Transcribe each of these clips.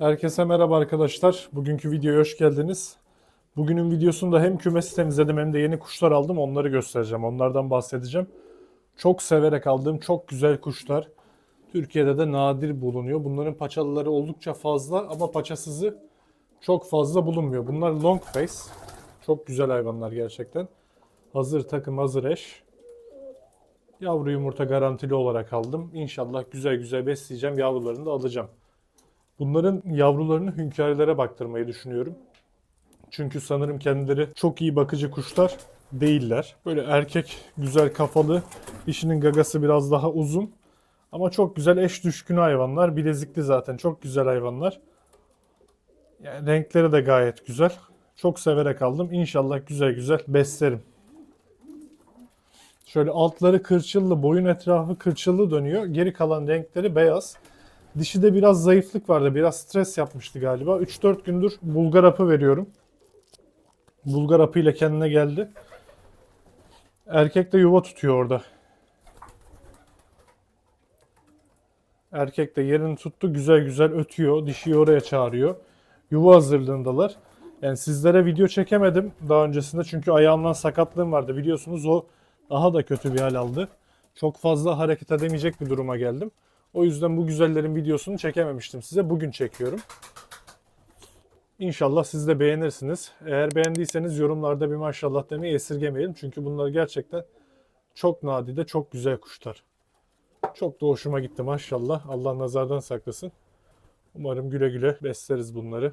Herkese merhaba arkadaşlar. Bugünkü videoya hoş geldiniz. Bugünün videosunda hem kümesi temizledim hem de yeni kuşlar aldım. Onları göstereceğim. Onlardan bahsedeceğim. Çok severek aldığım çok güzel kuşlar. Türkiye'de de nadir bulunuyor. Bunların paçalıları oldukça fazla ama paçasızı çok fazla bulunmuyor. Bunlar long face. Çok güzel hayvanlar gerçekten. Hazır takım, hazır eş. Yavru yumurta garantili olarak aldım. İnşallah güzel güzel besleyeceğim. Yavrularını da alacağım. Bunların yavrularını hünkârelere baktırmayı düşünüyorum. Çünkü sanırım kendileri çok iyi bakıcı kuşlar değiller. Böyle erkek güzel kafalı, dişinin gagası biraz daha uzun. Ama çok güzel eş düşkünü hayvanlar. Bilezikli zaten çok güzel hayvanlar. Yani renkleri de gayet güzel. Çok severek aldım. İnşallah güzel güzel beslerim. Şöyle altları kırçıllı, boyun etrafı kırçıllı dönüyor. Geri kalan renkleri beyaz. Dişide biraz zayıflık vardı. Biraz stres yapmıştı galiba. 3-4 gündür Bulgar apı veriyorum. Bulgar apı ile kendine geldi. Erkek de yuva tutuyor orada. Erkek de yerini tuttu. Güzel güzel ötüyor. Dişiyi oraya çağırıyor. Yuva hazırlığındalar. Yani sizlere video çekemedim daha öncesinde. Çünkü ayağımdan sakatlığım vardı. Biliyorsunuz o daha da kötü bir hal aldı. Çok fazla hareket edemeyecek bir duruma geldim. O yüzden bu güzellerin videosunu çekememiştim size. Bugün çekiyorum. İnşallah siz de beğenirsiniz. Eğer beğendiyseniz yorumlarda bir maşallah demeyi esirgemeyin. Çünkü bunlar gerçekten çok nadide, çok güzel kuşlar. Çok da hoşuma gitti maşallah. Allah nazardan saklasın. Umarım güle güle besleriz bunları.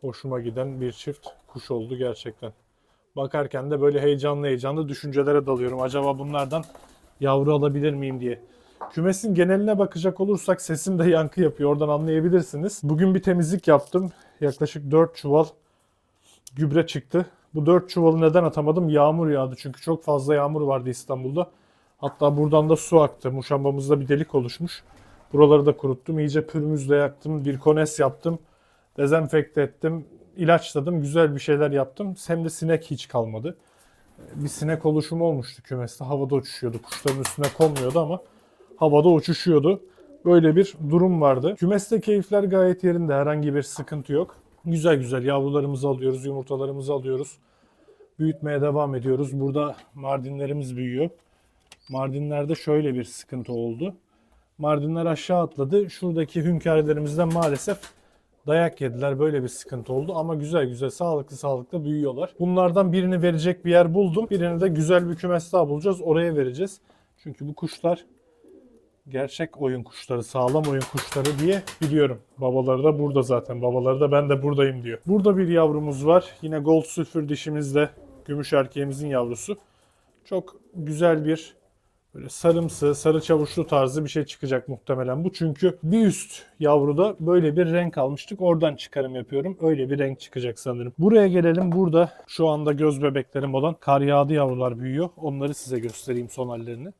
Hoşuma giden bir çift kuş oldu gerçekten. Bakarken de böyle heyecanlı heyecanlı düşüncelere dalıyorum. Acaba bunlardan yavru alabilir miyim diye. Kümesin geneline bakacak olursak sesim de yankı yapıyor. Oradan anlayabilirsiniz. Bugün bir temizlik yaptım. Yaklaşık 4 çuval gübre çıktı. Bu 4 çuvalı neden atamadım? Yağmur yağdı. Çünkü çok fazla yağmur vardı İstanbul'da. Hatta buradan da su aktı. Muşambamızda bir delik oluşmuş. Buraları da kuruttum. İyice pürmüzle yaktım. Bir kones yaptım. Dezenfekte ettim. ilaçladım. Güzel bir şeyler yaptım. Hem de sinek hiç kalmadı. Bir sinek oluşumu olmuştu kümeste. Havada uçuşuyordu. Kuşların üstüne konmuyordu ama havada uçuşuyordu. Böyle bir durum vardı. Kümeste keyifler gayet yerinde. Herhangi bir sıkıntı yok. Güzel güzel yavrularımızı alıyoruz, yumurtalarımızı alıyoruz. Büyütmeye devam ediyoruz. Burada mardinlerimiz büyüyor. Mardinlerde şöyle bir sıkıntı oldu. Mardinler aşağı atladı. Şuradaki hünkârelerimizden maalesef dayak yediler. Böyle bir sıkıntı oldu ama güzel güzel sağlıklı sağlıklı büyüyorlar. Bunlardan birini verecek bir yer buldum. Birini de güzel bir kümes daha bulacağız. Oraya vereceğiz. Çünkü bu kuşlar gerçek oyun kuşları, sağlam oyun kuşları diye biliyorum. Babaları da burada zaten. Babaları da ben de buradayım diyor. Burada bir yavrumuz var. Yine gold sülfür dişimizle gümüş erkeğimizin yavrusu. Çok güzel bir böyle sarımsı, sarı çavuşlu tarzı bir şey çıkacak muhtemelen bu. Çünkü bir üst yavruda böyle bir renk almıştık. Oradan çıkarım yapıyorum. Öyle bir renk çıkacak sanırım. Buraya gelelim. Burada şu anda göz bebeklerim olan kar yağdı yavrular büyüyor. Onları size göstereyim son hallerini.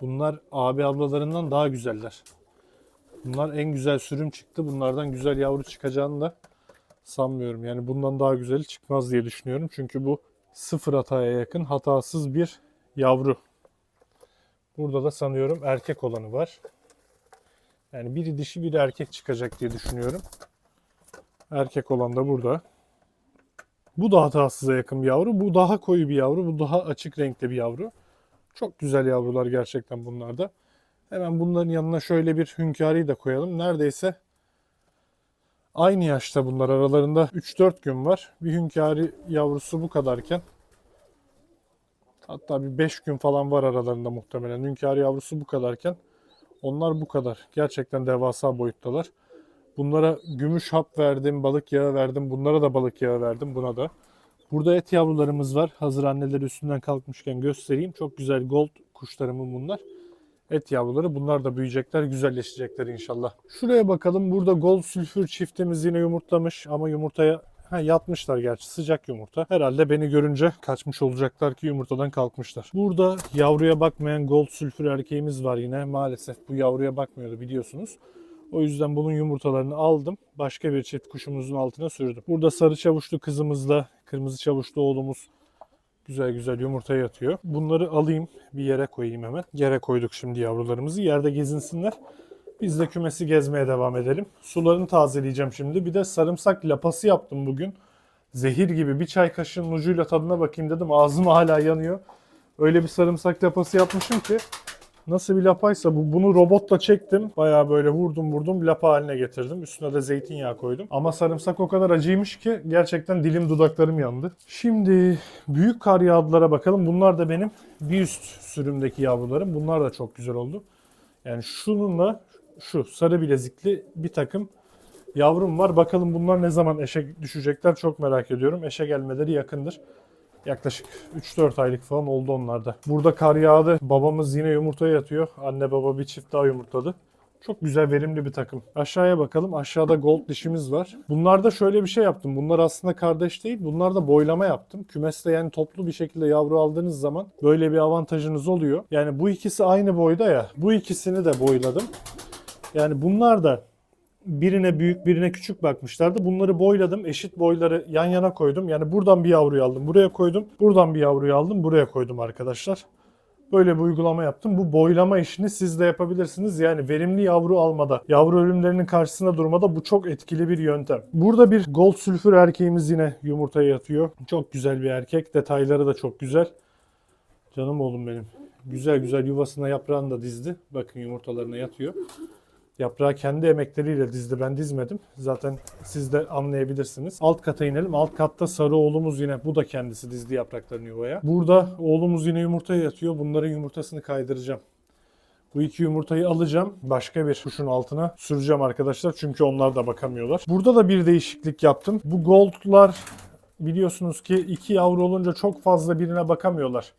Bunlar abi ablalarından daha güzeller. Bunlar en güzel sürüm çıktı. Bunlardan güzel yavru çıkacağını da sanmıyorum. Yani bundan daha güzeli çıkmaz diye düşünüyorum. Çünkü bu sıfır hataya yakın hatasız bir yavru. Burada da sanıyorum erkek olanı var. Yani biri dişi biri erkek çıkacak diye düşünüyorum. Erkek olan da burada. Bu da hatasıza yakın bir yavru. Bu daha koyu bir yavru. Bu daha açık renkte bir yavru. Çok güzel yavrular gerçekten bunlar da. Hemen bunların yanına şöyle bir hünkâriyi da koyalım. Neredeyse aynı yaşta bunlar. Aralarında 3-4 gün var. Bir hünkâri yavrusu bu kadarken hatta bir 5 gün falan var aralarında muhtemelen. Hünkâri yavrusu bu kadarken onlar bu kadar. Gerçekten devasa boyuttalar. Bunlara gümüş hap verdim, balık yağı verdim. Bunlara da balık yağı verdim. Buna da. Burada et yavrularımız var. Hazır anneler üstünden kalkmışken göstereyim. Çok güzel gold kuşlarımın bunlar. Et yavruları. Bunlar da büyüyecekler, güzelleşecekler inşallah. Şuraya bakalım. Burada gold sülfür çiftimiz yine yumurtlamış ama yumurtaya ha, yatmışlar gerçi sıcak yumurta. Herhalde beni görünce kaçmış olacaklar ki yumurtadan kalkmışlar. Burada yavruya bakmayan gold sülfür erkeğimiz var yine. Maalesef bu yavruya bakmıyordu biliyorsunuz. O yüzden bunun yumurtalarını aldım. Başka bir çift kuşumuzun altına sürdüm. Burada sarı çavuşlu kızımızla kırmızı çavuşlu oğlumuz güzel güzel yumurta yatıyor. Bunları alayım bir yere koyayım hemen. Yere koyduk şimdi yavrularımızı. Yerde gezinsinler. Biz de kümesi gezmeye devam edelim. Sularını tazeleyeceğim şimdi. Bir de sarımsak lapası yaptım bugün. Zehir gibi bir çay kaşığının ucuyla tadına bakayım dedim. Ağzım hala yanıyor. Öyle bir sarımsak lapası yapmışım ki nasıl bir lapaysa bu bunu robotla çektim. Bayağı böyle vurdum vurdum lapa haline getirdim. Üstüne de zeytinyağı koydum. Ama sarımsak o kadar acıymış ki gerçekten dilim dudaklarım yandı. Şimdi büyük kar yağdılara bakalım. Bunlar da benim bir üst sürümdeki yavrularım. Bunlar da çok güzel oldu. Yani şununla şu sarı bilezikli bir takım yavrum var. Bakalım bunlar ne zaman eşe düşecekler çok merak ediyorum. Eşe gelmeleri yakındır. Yaklaşık 3-4 aylık falan oldu onlarda. Burada kar yağdı. Babamız yine yumurtaya yatıyor. Anne baba bir çift daha yumurtladı. Çok güzel verimli bir takım. Aşağıya bakalım. Aşağıda gold dişimiz var. Bunlarda şöyle bir şey yaptım. Bunlar aslında kardeş değil. Bunlarda boylama yaptım. Kümeste yani toplu bir şekilde yavru aldığınız zaman böyle bir avantajınız oluyor. Yani bu ikisi aynı boyda ya. Bu ikisini de boyladım. Yani bunlar da birine büyük birine küçük bakmışlardı. Bunları boyladım. Eşit boyları yan yana koydum. Yani buradan bir yavruyu aldım. Buraya koydum. Buradan bir yavruyu aldım. Buraya koydum arkadaşlar. Böyle bir uygulama yaptım. Bu boylama işini siz de yapabilirsiniz. Yani verimli yavru almada, yavru ölümlerinin karşısında durmada bu çok etkili bir yöntem. Burada bir gold sülfür erkeğimiz yine yumurtaya yatıyor. Çok güzel bir erkek. Detayları da çok güzel. Canım oğlum benim. Güzel güzel yuvasına yaprağını da dizdi. Bakın yumurtalarına yatıyor. Yaprağı kendi emekleriyle dizdi. Ben dizmedim. Zaten siz de anlayabilirsiniz. Alt kata inelim. Alt katta sarı oğlumuz yine. Bu da kendisi dizdi yapraklarını yuvaya. Burada oğlumuz yine yumurtaya yatıyor. Bunların yumurtasını kaydıracağım. Bu iki yumurtayı alacağım. Başka bir kuşun altına süreceğim arkadaşlar. Çünkü onlar da bakamıyorlar. Burada da bir değişiklik yaptım. Bu goldlar biliyorsunuz ki iki yavru olunca çok fazla birine bakamıyorlar.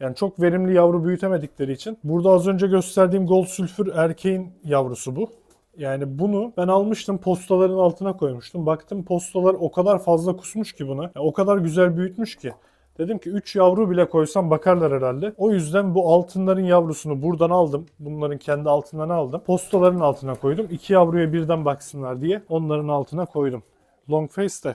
Yani çok verimli yavru büyütemedikleri için. Burada az önce gösterdiğim gold sülfür erkeğin yavrusu bu. Yani bunu ben almıştım postaların altına koymuştum. Baktım postalar o kadar fazla kusmuş ki buna. Yani o kadar güzel büyütmüş ki. Dedim ki 3 yavru bile koysam bakarlar herhalde. O yüzden bu altınların yavrusunu buradan aldım. Bunların kendi altından aldım. Postaların altına koydum. 2 yavruya birden baksınlar diye onların altına koydum. Long face de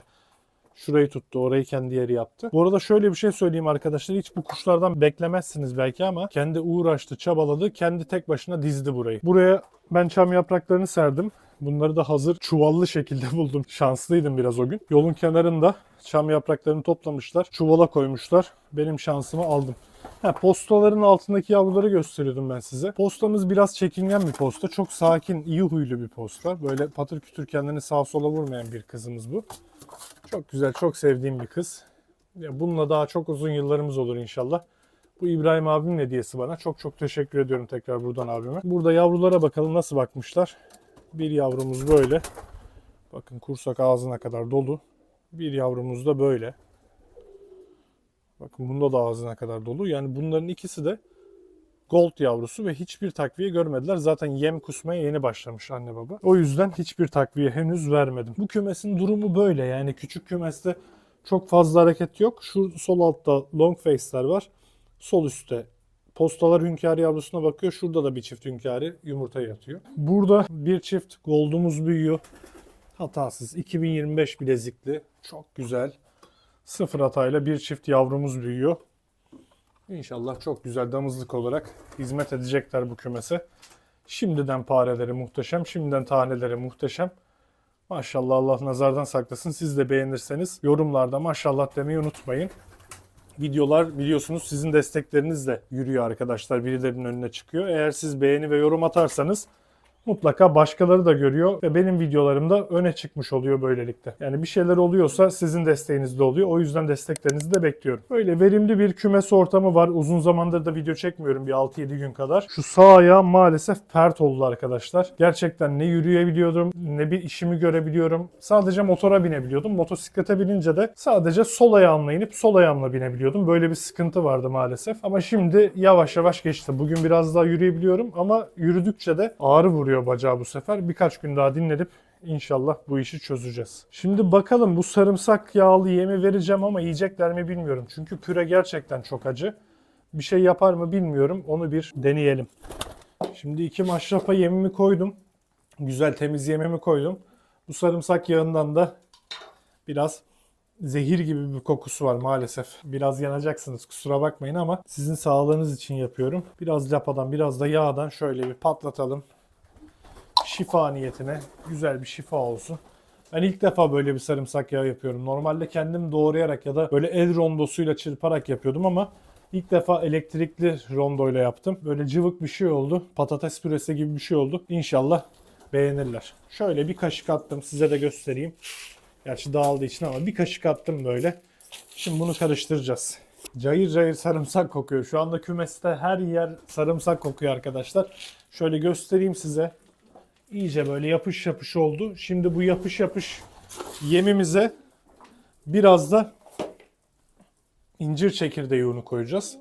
Şurayı tuttu. Orayı kendi yeri yaptı. Bu arada şöyle bir şey söyleyeyim arkadaşlar. Hiç bu kuşlardan beklemezsiniz belki ama kendi uğraştı, çabaladı. Kendi tek başına dizdi burayı. Buraya ben çam yapraklarını serdim. Bunları da hazır çuvallı şekilde buldum. Şanslıydım biraz o gün. Yolun kenarında çam yapraklarını toplamışlar. Çuvala koymuşlar. Benim şansımı aldım. Ha, postaların altındaki yavruları gösteriyordum ben size. Postamız biraz çekingen bir posta. Çok sakin, iyi huylu bir posta. Böyle patır kütür kendini sağa sola vurmayan bir kızımız bu. Çok güzel, çok sevdiğim bir kız. Ya bununla daha çok uzun yıllarımız olur inşallah. Bu İbrahim abimin hediyesi bana. Çok çok teşekkür ediyorum tekrar buradan abime. Burada yavrulara bakalım nasıl bakmışlar. Bir yavrumuz böyle. Bakın kursak ağzına kadar dolu. Bir yavrumuz da böyle. Bakın bunda da ağzına kadar dolu. Yani bunların ikisi de gold yavrusu ve hiçbir takviye görmediler. Zaten yem kusmaya yeni başlamış anne baba. O yüzden hiçbir takviye henüz vermedim. Bu kümesin durumu böyle. Yani küçük kümeste çok fazla hareket yok. Şu sol altta long face'ler var. Sol üstte postalar hünkârı yavrusuna bakıyor. Şurada da bir çift hünkârı yumurta yatıyor. Burada bir çift goldumuz büyüyor. Hatasız 2025 bilezikli. Çok güzel. Sıfır hatayla bir çift yavrumuz büyüyor. İnşallah çok güzel damızlık olarak hizmet edecekler bu kümese. Şimdiden pareleri muhteşem, şimdiden taneleri muhteşem. Maşallah Allah nazardan saklasın. Siz de beğenirseniz yorumlarda maşallah demeyi unutmayın. Videolar biliyorsunuz sizin desteklerinizle yürüyor arkadaşlar. Birilerinin önüne çıkıyor. Eğer siz beğeni ve yorum atarsanız mutlaka başkaları da görüyor ve benim videolarımda öne çıkmış oluyor böylelikle. Yani bir şeyler oluyorsa sizin desteğiniz de oluyor. O yüzden desteklerinizi de bekliyorum. Böyle verimli bir kümes ortamı var. Uzun zamandır da video çekmiyorum bir 6-7 gün kadar. Şu sağ ayağım maalesef pert oldu arkadaşlar. Gerçekten ne yürüyebiliyordum ne bir işimi görebiliyorum. Sadece motora binebiliyordum. Motosiklete binince de sadece sol ayağımla inip sol ayağımla binebiliyordum. Böyle bir sıkıntı vardı maalesef. Ama şimdi yavaş yavaş geçti. Bugün biraz daha yürüyebiliyorum ama yürüdükçe de ağrı vuruyor bacağı bu sefer. Birkaç gün daha dinlenip İnşallah bu işi çözeceğiz. Şimdi bakalım bu sarımsak yağlı yemi vereceğim ama yiyecekler mi bilmiyorum. Çünkü püre gerçekten çok acı. Bir şey yapar mı bilmiyorum. Onu bir deneyelim. Şimdi iki maşrafa yemimi koydum. Güzel temiz yemimi koydum. Bu sarımsak yağından da biraz zehir gibi bir kokusu var maalesef. Biraz yanacaksınız kusura bakmayın ama sizin sağlığınız için yapıyorum. Biraz lapadan biraz da yağdan şöyle bir patlatalım. Şifa niyetine güzel bir şifa olsun. Ben ilk defa böyle bir sarımsak yağı yapıyorum. Normalde kendim doğrayarak ya da böyle el rondosuyla çırparak yapıyordum ama ilk defa elektrikli rondoyla yaptım. Böyle cıvık bir şey oldu. Patates püresi gibi bir şey oldu. İnşallah beğenirler. Şöyle bir kaşık attım size de göstereyim. Gerçi dağıldığı için ama bir kaşık attım böyle. Şimdi bunu karıştıracağız. Cayır cayır sarımsak kokuyor. Şu anda kümeste her yer sarımsak kokuyor arkadaşlar. Şöyle göstereyim size. İyice böyle yapış yapış oldu. Şimdi bu yapış yapış yemimize biraz da incir çekirdeği unu koyacağız.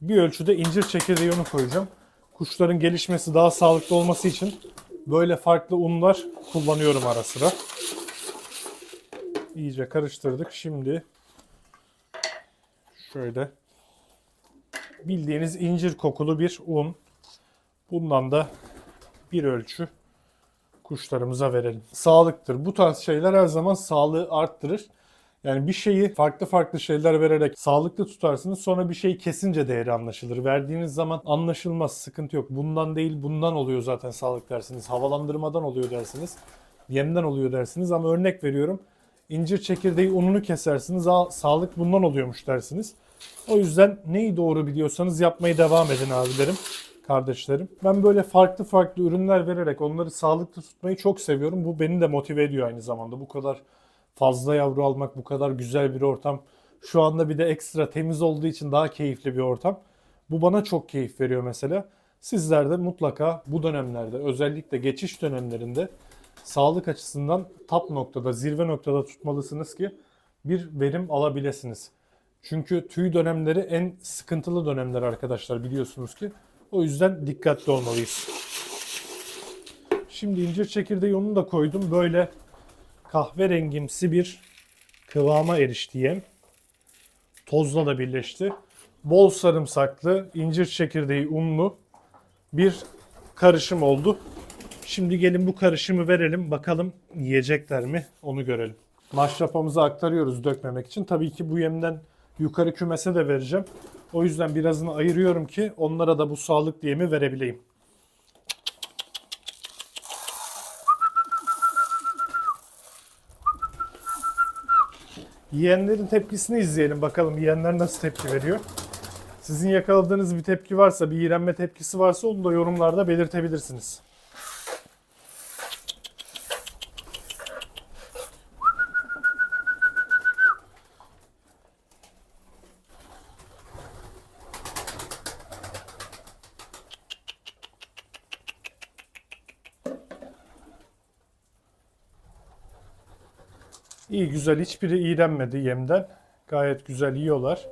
Bir ölçüde incir çekirdeği unu koyacağım. Kuşların gelişmesi daha sağlıklı olması için böyle farklı unlar kullanıyorum ara sıra. İyice karıştırdık. Şimdi şöyle bildiğiniz incir kokulu bir un. Bundan da bir ölçü kuşlarımıza verelim. Sağlıktır. Bu tarz şeyler her zaman sağlığı arttırır. Yani bir şeyi farklı farklı şeyler vererek sağlıklı tutarsınız. Sonra bir şeyi kesince değeri anlaşılır. Verdiğiniz zaman anlaşılmaz. Sıkıntı yok. Bundan değil bundan oluyor zaten sağlık dersiniz. Havalandırmadan oluyor dersiniz. Yemden oluyor dersiniz. Ama örnek veriyorum. İncir çekirdeği ununu kesersiniz. Aa, sağlık bundan oluyormuş dersiniz. O yüzden neyi doğru biliyorsanız yapmaya devam edin abilerim kardeşlerim. Ben böyle farklı farklı ürünler vererek onları sağlıklı tutmayı çok seviyorum. Bu beni de motive ediyor aynı zamanda. Bu kadar fazla yavru almak, bu kadar güzel bir ortam. Şu anda bir de ekstra temiz olduğu için daha keyifli bir ortam. Bu bana çok keyif veriyor mesela. Sizler de mutlaka bu dönemlerde özellikle geçiş dönemlerinde sağlık açısından top noktada, zirve noktada tutmalısınız ki bir verim alabilirsiniz. Çünkü tüy dönemleri en sıkıntılı dönemler arkadaşlar biliyorsunuz ki. O yüzden dikkatli olmalıyız. Şimdi incir çekirdeği onu da koydum. Böyle kahverengimsi bir kıvama erişti yem. Tozla da birleşti. Bol sarımsaklı, incir çekirdeği unlu bir karışım oldu. Şimdi gelin bu karışımı verelim. Bakalım yiyecekler mi onu görelim. Maşrapamızı aktarıyoruz dökmemek için. Tabii ki bu yemden yukarı kümese de vereceğim. O yüzden birazını ayırıyorum ki onlara da bu sağlıklı yemi verebileyim. Yiyenlerin tepkisini izleyelim bakalım yiyenler nasıl tepki veriyor. Sizin yakaladığınız bir tepki varsa, bir iğrenme tepkisi varsa onu da yorumlarda belirtebilirsiniz. İyi güzel hiçbiri iğrenmedi yemden. Gayet güzel yiyorlar.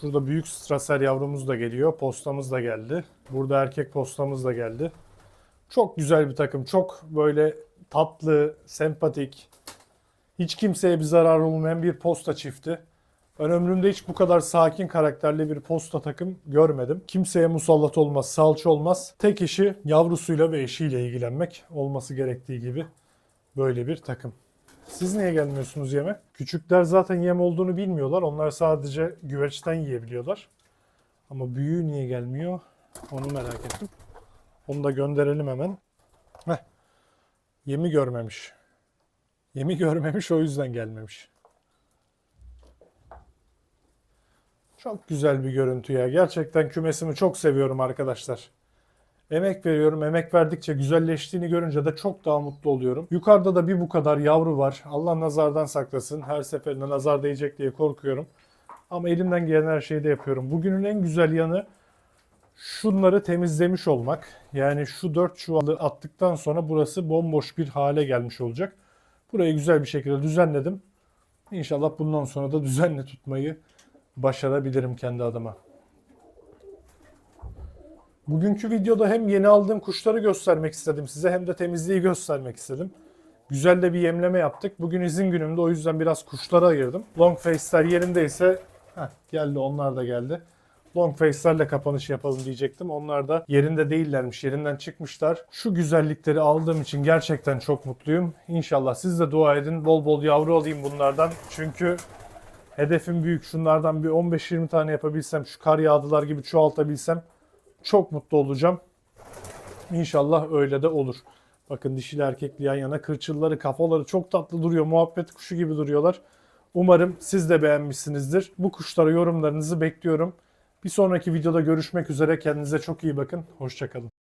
Şurada büyük straser yavrumuz da geliyor. Postamız da geldi. Burada erkek postamız da geldi. Çok güzel bir takım. Çok böyle tatlı, sempatik. Hiç kimseye bir zarar olmayan bir posta çifti. Ben ömrümde hiç bu kadar sakin karakterli bir posta takım görmedim. Kimseye musallat olmaz, salça olmaz. Tek işi yavrusuyla ve eşiyle ilgilenmek olması gerektiği gibi böyle bir takım. Siz niye gelmiyorsunuz yeme? Küçükler zaten yem olduğunu bilmiyorlar. Onlar sadece güveçten yiyebiliyorlar. Ama büyüğü niye gelmiyor? Onu merak ettim. Onu da gönderelim hemen. Heh. Yemi görmemiş. Yemi görmemiş o yüzden gelmemiş. Çok güzel bir görüntü ya. Gerçekten kümesimi çok seviyorum arkadaşlar. Emek veriyorum. Emek verdikçe güzelleştiğini görünce de çok daha mutlu oluyorum. Yukarıda da bir bu kadar yavru var. Allah nazardan saklasın. Her seferinde nazar değecek diye korkuyorum. Ama elimden gelen her şeyi de yapıyorum. Bugünün en güzel yanı şunları temizlemiş olmak. Yani şu dört çuvalı attıktan sonra burası bomboş bir hale gelmiş olacak. Burayı güzel bir şekilde düzenledim. İnşallah bundan sonra da düzenli tutmayı başarabilirim kendi adıma. Bugünkü videoda hem yeni aldığım kuşları göstermek istedim size hem de temizliği göstermek istedim. Güzel de bir yemleme yaptık. Bugün izin günümde o yüzden biraz kuşlara ayırdım. Long face'ler yerindeyse heh, geldi onlar da geldi. Long face'lerle kapanış yapalım diyecektim. Onlar da yerinde değillermiş. Yerinden çıkmışlar. Şu güzellikleri aldığım için gerçekten çok mutluyum. İnşallah siz de dua edin. Bol bol yavru alayım bunlardan. Çünkü hedefim büyük. Şunlardan bir 15-20 tane yapabilsem, şu kar yağdılar gibi çoğaltabilsem çok mutlu olacağım. İnşallah öyle de olur. Bakın dişili erkekli yan yana kırçılları, kafaları çok tatlı duruyor. Muhabbet kuşu gibi duruyorlar. Umarım siz de beğenmişsinizdir. Bu kuşlara yorumlarınızı bekliyorum. Bir sonraki videoda görüşmek üzere. Kendinize çok iyi bakın. Hoşçakalın.